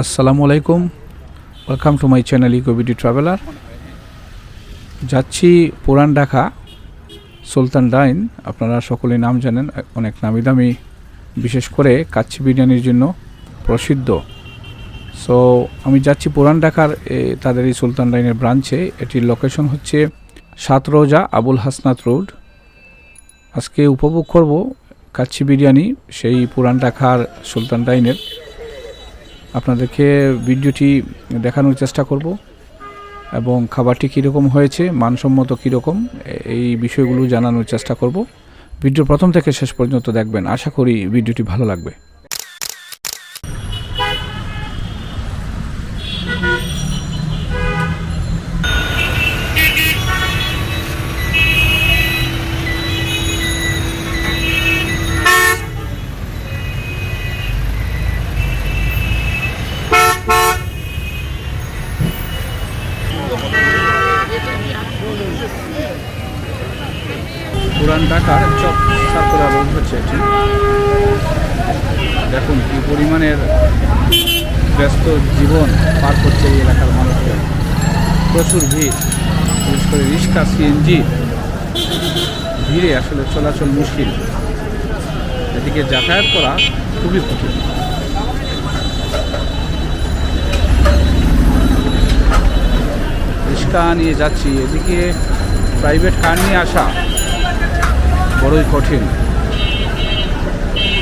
আসসালামু আলাইকুম। Welcome to my channel EcoBD traveller যাচ্ছি পুরান ঢাকা, সুলতান ডাইন। আপনারা সকলে নাম জানেন, অনেক নামি দামি বিশেষ করে কাচ্চি বিরিয়ানির জন্য প্রসিদ্ধ। সো আমি যাচ্ছি পুরান ঢাকার তাদের এই সুলতান ডাইনের ব্রাঞ্চে। এটির লোকেশন হচ্ছে সাত রোজা আবুল হাসনাত রোড। আজকে উপভোগ করব কাচ্চি বিরিয়ানি, সেই পুরান ঢাকার সুলতান ডাইনের। আপনাদেরকে ভিডিওটি দেখানোর চেষ্টা করব এবং খাবারটি কীরকম হয়েছে, মানসম্মত কীরকম, এই বিষয়গুলো জানানোর চেষ্টা করব। ভিডিও প্রথম থেকে শেষ পর্যন্ত দেখবেন। আশা করি ভিডিওটি ভালো লাগবে পুরান ঢাকার চপ সার্কুলা রোড হচ্ছে এটি দেখুন কি পরিমাণের ব্যস্ত জীবন পার করছে এই এলাকার মানুষজন প্রচুর ভিড়, বিশেষ করে রিক্সা, সিএনজি। ভিড়ে আসলে চলাচল মুশকিল। এদিকে যাতায়াত করা খুবই কঠিন। রিক্সা নিয়ে যাচ্ছি, এদিকে প্রাইভেট কার নিয়ে আসা বড়ই কঠিন।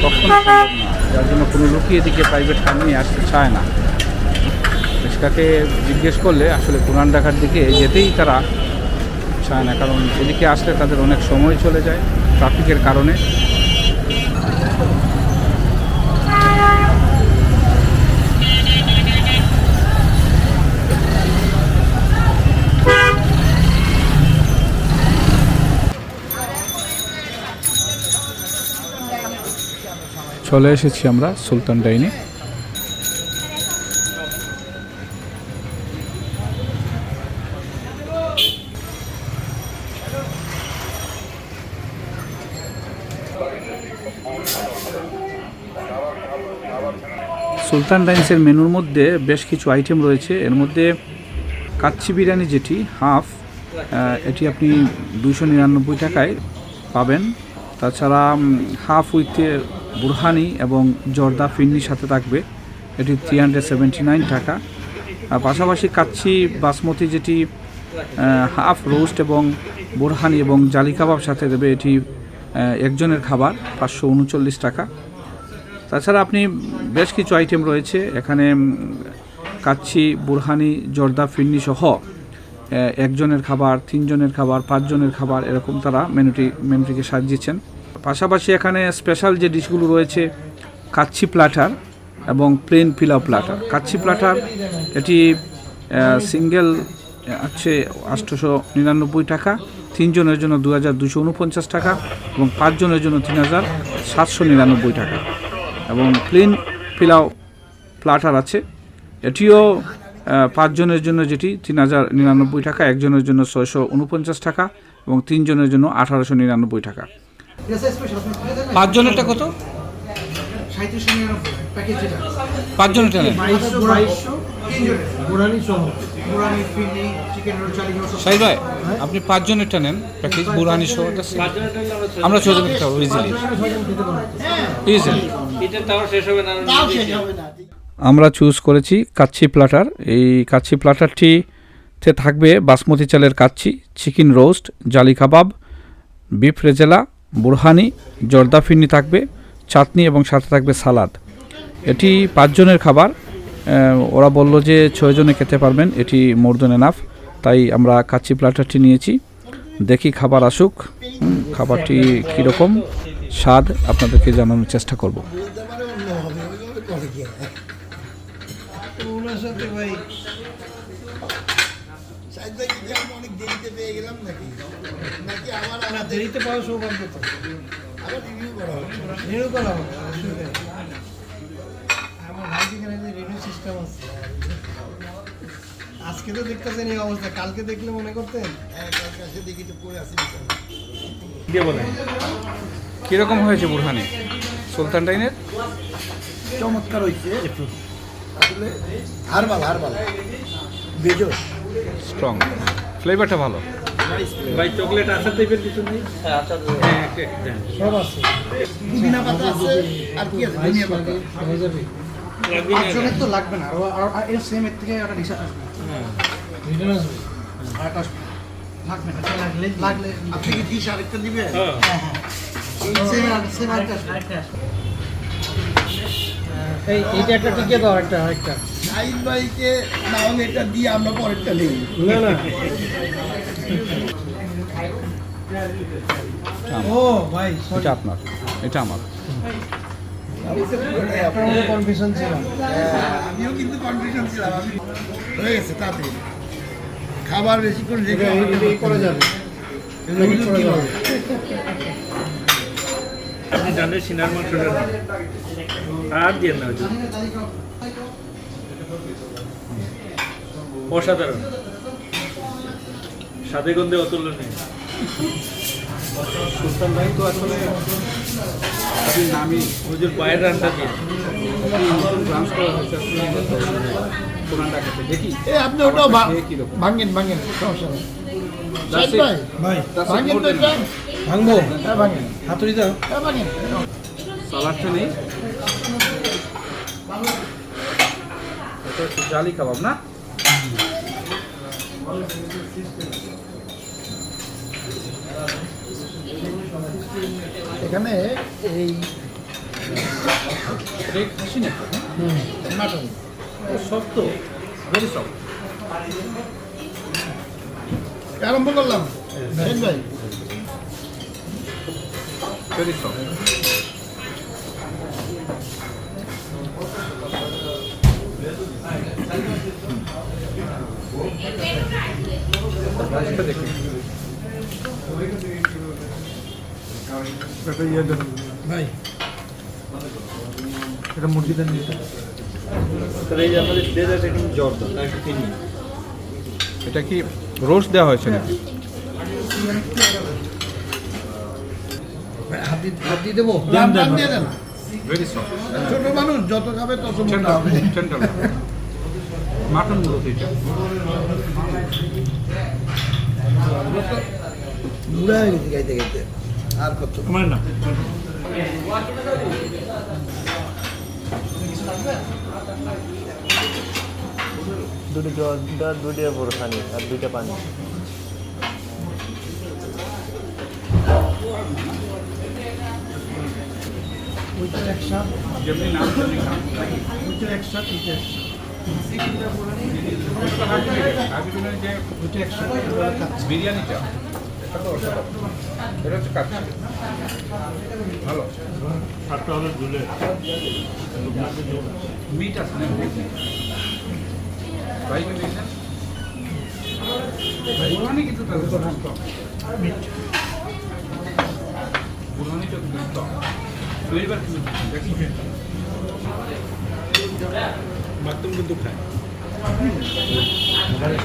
কখনো সম্ভব না, যার জন্য কোনো লোকই এদিকে প্রাইভেট কার নিয়ে আসতে চায় না। রিক্সাকে জিজ্ঞেস করলে আসলে পুরান ঢাকার দিকে যেতেই তারা চায় না। কারণ এদিকে আসলে তাদের অনেক সময় চলে যায় ট্রাফিকের কারণে। চলে এসেছি আমরা সুলতান ডাইনে। সুলতান ডাইন্সের মেনুর মধ্যে বেশ কিছু আইটেম রয়েছে। এর মধ্যে কাচ্চি বিরিয়ানি যেটি হাফ এটি আপনি দুশো নিরানব্বই টাকায় পাবেন। তাছাড়া হাফ উইথ বুরহানি এবং জর্দা ফিন্নির সাথে থাকবে। এটি থ্রি হান্ড্রেড সেভেন্টি নাইন টাকা। আর পাশাপাশি কাচ্চি বাসমতি যেটি হাফ রোস্ট এবং বুরহানি এবং জালি কাবাব সাথে দেবে, এটি একজনের খাবার পাঁচশো উনচল্লিশ টাকা। তাছাড়া আপনি বেশ কিছু আইটেম রয়েছে। এখানে কাচ্ছি বুরহানি, জর্দা, ফিন্নি সহ একজনের খাবার, তিনজনের খাবার, পাঁচজনের খাবার, এরকম তারা মেনুটি, মেনুটিকে সাজিয়েছেন। পাশাপাশি এখানে স্পেশাল যে ডিশগুলো রয়েছে কাচ্ছি প্লাটার এবং plain pilau platter kacchi platter এটি সিঙ্গেল আছে আটশোশো নিরানব্বই টাকা, তিনজনের জন্য দু হাজার দুশো উনপঞ্চাশ টাকা এবং পাঁচজনের জন্য তিন হাজার সাতশো নিরানব্বই টাকা। এবং প্লেন পিলাও প্লাটার আছে। এটিও পাঁচজনের জন্য যেটি তিন হাজার নিরানব্বই টাকা একজনের জন্য ছয়শো উনপঞ্চাশ টাকা এবং তিনজনের জন্য আঠারোশো নিরানব্বই টাকা। পাঁচজনেরটা কত? পাঁচজনেরটা নেন। বাইশশো বাইশশো তিনজনের গোড়ানি সহ মুরানি ফিরনি চিকেন রোল চালি সব সাই ভাই আপনি পাঁচজনেরটা নেন প্যাকেজ বুরানি সহ আমরা ছজনের খাব ইজিলি ইজিলি এটা তাও শেষ হবে না তাও শেষ হবে না আমরা চুজ করেছি কাচ্ছি প্লাটার। এই কাচ্চি প্লাটারটিতে থাকবে বাসমতি চালের কাচ্ছি চিকেন রোস্ট জালি কাবাব বিফ রেজেলা বুরহানি জর্দা ফিরনি থাকবে চাটনি এবং সাথে থাকবে সালাদ। এটি পাঁচজনের খাবার। ওরা বলল যে ছয়জনে খেতে পারবেন এটি মোর দেন এনাফ তাই আমরা কাচ্চি প্লাটারটি নিয়েছি। দেখি খাবার আসুক। খাবারটি কীরকম? স্বাদ আপনাদেরকে জানানোর চেষ্টা করব বলতে পারে অন্য হবে ওইভাবে করে কি অনেক দেরিতে গেলাম নাকি নাকি দেরিতে আবার রিভিউ করা রিভিউ করা হবে যে সিস্টেম আছে আজকে তো দেখতেছেন এই অবস্থা কালকে দেখলে মনে করতেন দেখি তো পড়ে কীরকম হয়েছে বুরহানি সুলতান ডাইনের? চমৎকার হয়েছে আসলে হারবাল হারবাল। বেজো স্ট্রং ফ্লেভারটা ভালো। ভাই চকলেট আচার টাইপের কিছু নেই? সব আছে। পুদিনা পাতা আছে আর কি আছে? ধনিয়া পাতা। না পাঁচজনের তো লাগবে না। আর- আর- আর এর সেম এর থেকে একটা ডিশ আসবে। আর একটা আসবে। লাগবে না। লাগলে লাগলে আপনি কি ডিশ আরেকটা দিবেন? হ্যাঁ হ্যাঁ। এইটা একটা টিকে দাও একটা ভাইকে এটা দিয়ে আমরা। পরেরটা নেই না না ও ভাই এটা আপনার এটা আমার আপনার কনফিউশন ছিল আমিও কিন্তু কনফিউশন ছিলাম। আমি হয়ে গেছে তাতে খাবার বেশি করে রেখে করা যাবে? আপনি জানেন সিনার মাংসটা না। আর দিয়ে না অসাধারণ। সাদে গন্ধে অতুলনীয়। সুলতান ভাই তো আসলে আপনি নামি হুজুর পায়ের রান্না দিয়ে। ব্রাঞ্চ করা হয়েছে পুরান ঢাকাতে দেখি। আপনি ওটাও? ভাঙেন ভাঙেন সমস্যা নেই. ভাই ভাই ভাঙেন তো. ভাঙবো? হ্যাঁ ভাঙেন হাতুড়ি দাও। হ্যাঁ ভাঙেন সালাডটা নেই। এটা হচ্ছে জালি কাবাব না? এখানে এই খাসি না মাটন শক্ত ভেরি শক্ত আরম্ভ করলাম। ভাই। ইয়ে দেন এটা মুরগি দেন তাহলে এই যে আমাদের ডেজার্ট এখন জ্বর না একটু চিনি? এটা কি রোস্ট দেওয়া হয়েছে নাকি? হাত দিয়ে হাত দিয়ে দেবো? দাম দাম দিয়ে দেন। ভেরি সফট ছোট মানুষ যত খাবে তত মোটা হবে। মাটন মূলত এটা। বুড়া হয়ে গেছে গাইতে গাইতে। আর কত? আমার না। দুটো জল দুটো বড় পানি আর দুইটা পানি। ওইটা একশো যেমনি নাম তেমনি একশো এইটা একশো ওইটা একশো বিরিয়ানিটা তো অসাধারণ কাচ্চি ভালো হাতটা হলো ঝুলে মিট আছে না দিয়েছেন বুরহানি কিন্তু মিট বুরহানিটা কিন্তু ফ্লেভার কিন্তু মাধ্যম কিন্তু খায়।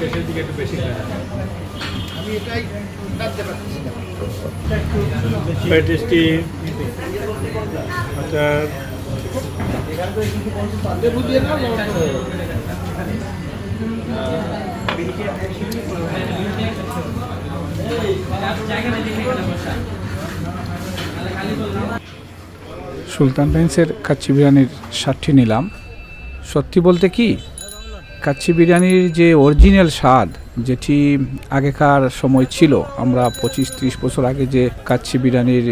শেষের দিকে একটু বেশি খায়। আমি এটাই আচার। সুলতান ডাইন্সের কাচ্চি বিরিয়ানির স্বাদটি নিলাম। সত্যি বলতে কি, কাচ্চি বিরিয়ানির যে অরিজিনাল স্বাদ, যেটি আগেকার সময় ছিল, আমরা পঁচিশ ত্রিশ বছর আগে যে কাচ্চি বিরিয়ানির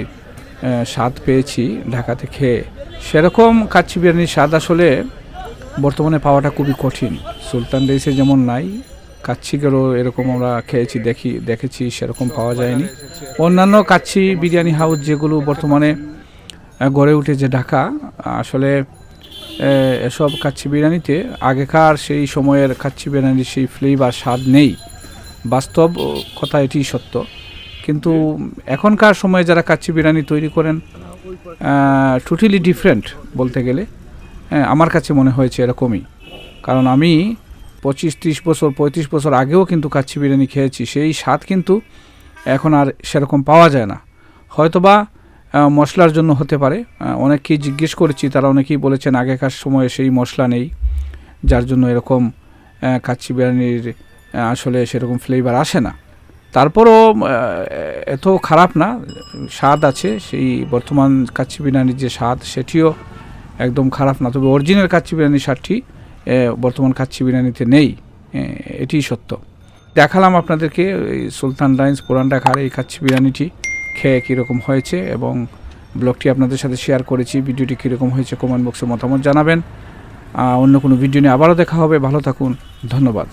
স্বাদ পেয়েছি ঢাকাতে খেয়ে সেরকম কাচ্চি বিরিয়ানির স্বাদ আসলে বর্তমানে পাওয়াটা খুবই কঠিন। সুলতান ডাইসে যেমন নাই কাচ্চিকেরও এরকম আমরা খেয়েছি, দেখি, দেখেছি, সেরকম পাওয়া যায়নি। অন্যান্য কাচ্চি বিরিয়ানি হাউস যেগুলো বর্তমানে গড়ে উঠেছে ঢাকা। আসলে এসব কাচ্চি বিরিয়ানিতে। আগেকার সেই সময়ের কাচ্চি বিরিয়ানির সেই ফ্লেভার স্বাদ নেই। বাস্তব কথা এটি সত্য। কিন্তু এখনকার সময়ে যারা কাচ্চি বিরিয়ানি তৈরি করেন টোটালি ডিফারেন্ট বলতে গেলে। হ্যাঁ আমার কাছে মনে হয়েছে এরকমই। কারণ আমি পঁচিশ, ত্রিশ বছর, পঁয়ত্রিশ বছর আগেও কিন্তু কাচ্চি বিরিয়ানি খেয়েছি। সেই স্বাদ কিন্তু এখন আর সেরকম পাওয়া যায় না। হয়তোবা মশলার জন্য হতে পারে। আহ, অনেককেই জিজ্ঞেস করেছি তারা অনেকেই বলেছেন আগেকার সময়ে সেই মশলা নেই যার জন্য এরকম কাচ্চি বিরিয়ানির আসলে সেরকম ফ্লেভার আসে না। তারপরও এত খারাপ না স্বাদ আছে সেই বর্তমান কাচ্চি বিরিয়ানির যে স্বাদ সেটিও একদম খারাপ না। তবে অরিজিনাল কাচ্চি বিরিয়ানির স্বাদটি বর্তমান কাচ্চি বিরিয়ানিতে নেই এটিই সত্য। দেখালাম আপনাদেরকে সুলতান ডাইন্স পুরান ঢাকার এই কাচ্চি বিরিয়ানিটি। খেয়ে কীরকম হয়েছে এবং ব্লগটি আপনাদের সাথে শেয়ার করেছি, ভিডিওটি কীরকম হয়েছে কমেন্ট বক্সে মতামত জানাবেন। অন্য কোনো ভিডিও নিয়ে আবারও দেখা হবে। ভালো থাকুন। ধন্যবাদ।